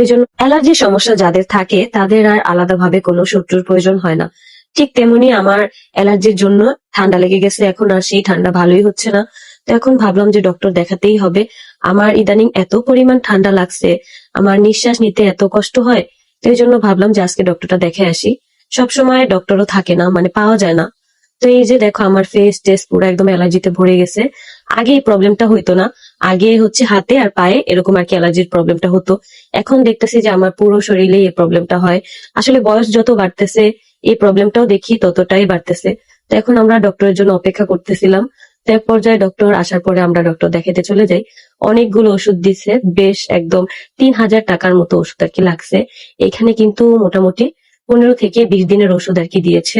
এই জন্য অ্যালার্জির সমস্যা যাদের থাকে, তাদের আর আলাদাভাবে কোনো শত্রুর প্রয়োজন হয় না। ঠিক তেমনি আমার অ্যালার্জির জন্য ঠান্ডা লেগে গেছে এখন, আর সেই ঠান্ডা ভালোই হচ্ছে না। তো এখন ভাবলাম যে ডক্টর দেখাতেই হবে। আমার ইদানিং এত পরিমাণ ঠান্ডা লাগছে, আমার নিঃশ্বাস নিতে এত কষ্ট হয়, তো এই জন্য ভাবলাম যে আজকে ডক্টরটা দেখে আসি। সবসময় ডক্টরও থাকে না মানে পাওয়া যায় না। তো এই যে দেখো, আমার ফেস টেস্ট পুরো একদম অ্যালার্জিতে ভরে গেছে। আগে এই প্রবলেমটা হইতো না। আগে হচ্ছে হাতে আর পায়ে এরকম আর কি অ্যালার্জির প্রবলেমটা হতো। এখন দেখতেছি যে আমার পুরো শরীরে এই প্রবলেমটা হয়। আসলে বয়স যত বাড়তেছে, এই প্রবলেমটাও দেখি ততটাই বাড়তেছে। তো এখন আমরা ডক্টরের জন্য অপেক্ষা করতেছিলাম। তো এক পর্যায়ে ডক্টর আসার পরে আমরা ডক্টর দেখাতে চলে যাই। অনেকগুলো ওষুধ দিচ্ছে বেশ একদম তিন হাজার টাকার মতো ওষুধ আর কি লাগছে। এখানে কিন্তু মোটামুটি পনেরো থেকে বিশ দিনের ওষুধ আর কি দিয়েছে।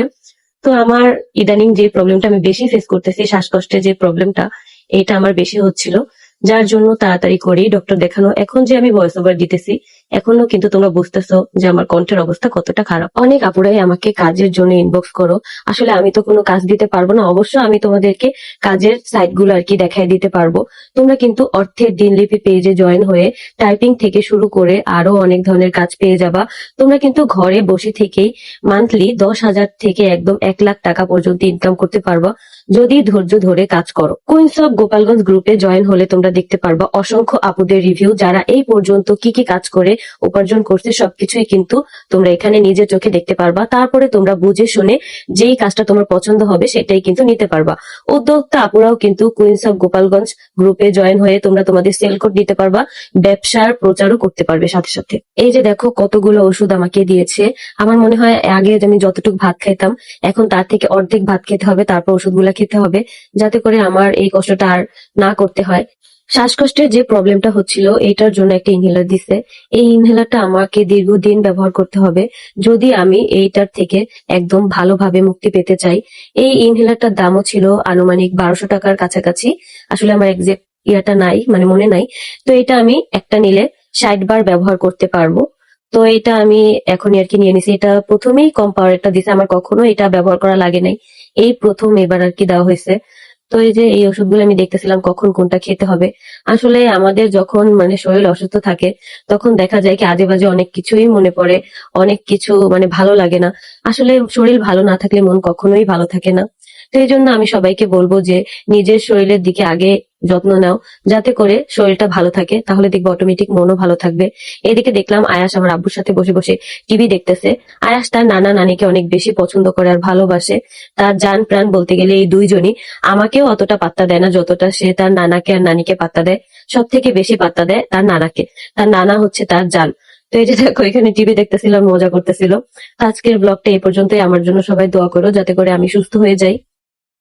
তো আমার ইদানিং যে প্রবলেমটা আমি বেশি ফেস করতেছি, শ্বাসকষ্টের যে প্রবলেমটা এটা আমার বেশি হচ্ছিল। যার জন্য তাড়াতাড়ি করেই ডক্টর দেখানো। এখন যে আমি ভয়েস ওভার দিতেছি এখনও কিন্তু তোমরা বুঝতেছো যে আমার কণ্ঠের অবস্থা কতটা খারাপ। অনেক আপুরাই আমাকে কাজের জন্য ইনবক্স করো। আসলে আমি তো কোনো কাজ দিতে পারব না, অবশ্য আমি তোমাদেরকে কাজের সাইটগুলো আর কি দেখাই দিতে পারব। তোমরা কিন্তু অর্থের দিনলিপি পেজে জয়েন হয়ে টাইপিং থেকে শুরু করে আরও অনেক ধরনের কাজ পেয়ে যাবা। তোমরা কিন্তু ঘরে বসে থেকেই মান্থলি দশ হাজার থেকে একদম এক লাখ টাকা পর্যন্ত ইনকাম করতে পারবা। যদি ধৈর্য ধরে কাজ করো। কুইন্স অফ গোপালগঞ্জ গ্রুপে জয়েন হলে তোমরা দেখতে পারবা অসংখ্য আপুদের রিভিউ যারা এই পর্যন্ত কি কি কাজ করে উপার্জন করছে সবকিছুই কিন্তু তোমরা এখানে নিজের চোখে দেখতে পারবা। তারপরে তোমরা বুঝে শুনে যেই কাজটা তোমার পছন্দ হবে সেটাই কিন্তু নিতে পারবা। উদ্যোক্তা আপুরাও কিন্তু কুইন্স অফ গোপালগঞ্জ গ্রুপে জয়েন হয়ে তোমরা তোমাদের সেল কোড দিতে পারবা, ব্যবসার প্রচারও করতে পারবে সাথে সাথে। এই যে দেখো কতগুলো ওষুধ আমাকে দিয়েছে, আমার মনে হয় আগে আমি যতটুকু ভাত খাইতাম, এখন তার থেকে অর্ধেক ভাত খেতে হবে, তারপর ওষুধগুলা খেতে হবে, যাতে করে আমার এই কষ্টটা আর না করতে হয়। শ্বাসকষ্টের যে প্রবলেমটা হচ্ছিল এটার জন্য একটা ইনহেলার দিছে। এই ইনহেলারটা আমাকে দীর্ঘদিন ব্যবহার করতে হবে। যদি আমি এইটার থেকে একদম ভালোভাবে মুক্তি পেতে চাই, এই ইনহেলারটার দামও ছিল আনুমানিক বারোশো টাকার কাছাকাছি। আসলে আমার এক্সাক্ট ইয়াটা নাই মানে মনে নাই। তো এটা আমি একটা নিলে ষাট বার ব্যবহার করতে পারব। তো এটা আমি এখন আর কি নিয়ে নিছি। এটা প্রথমেই কম পাওয়ারটা দিছে, আমার কখনো এটা ব্যবহার করা লাগে নাই। এই প্রথম এবার আর কি দেওয়া হয়েছে। তো এই যে এই ওষুধগুলো আমি দেখতেছিলাম কখন কোনটা খেতে হবে। আসলে আমাদের যখন মানে শরীর অসুস্থ থাকে, তখন দেখা যায় কি আজে বাজে অনেক কিছুই মনে পড়ে, অনেক কিছু মানে ভালো লাগে না। আসলে শরীর ভালো না থাকলে মন কখনোই ভালো থাকে না। তো এই জন্য আমি সবাইকে বলব যে নিজের শরীরের দিকে আগে যত্ন নাও। যাতে করে শরীরটা ভালো থাকে, তাহলে দেখব অটোমেটিক মনও ভালো থাকবে। এদিকে দেখলাম আয়াস আমার আব্বুর সাথে বসে বসে টিভি দেখতেছে। আয়াস তার নানা নানিকে অনেক বেশি পছন্দ করে আর ভালোবাসে। তার যান প্রাণ বলতে গেলে এই দুইজনই আমাকেও অতটা পাত্তা দেয় না, যতটা সে তার নানাকে আর নানিকে পাত্তা দেয়। সব থেকে বেশি পাত্তা দেয় তার নানাকে। তার নানা হচ্ছে তার জান। তো এই যে দেখো, এখানে টিভি দেখতেছিল আর মজা করতেছিল। আজকের ব্লগটা এই পর্যন্তই। আমার জন্য সবাই দোয়া করো, যাতে করে আমি সুস্থ হয়ে যাই।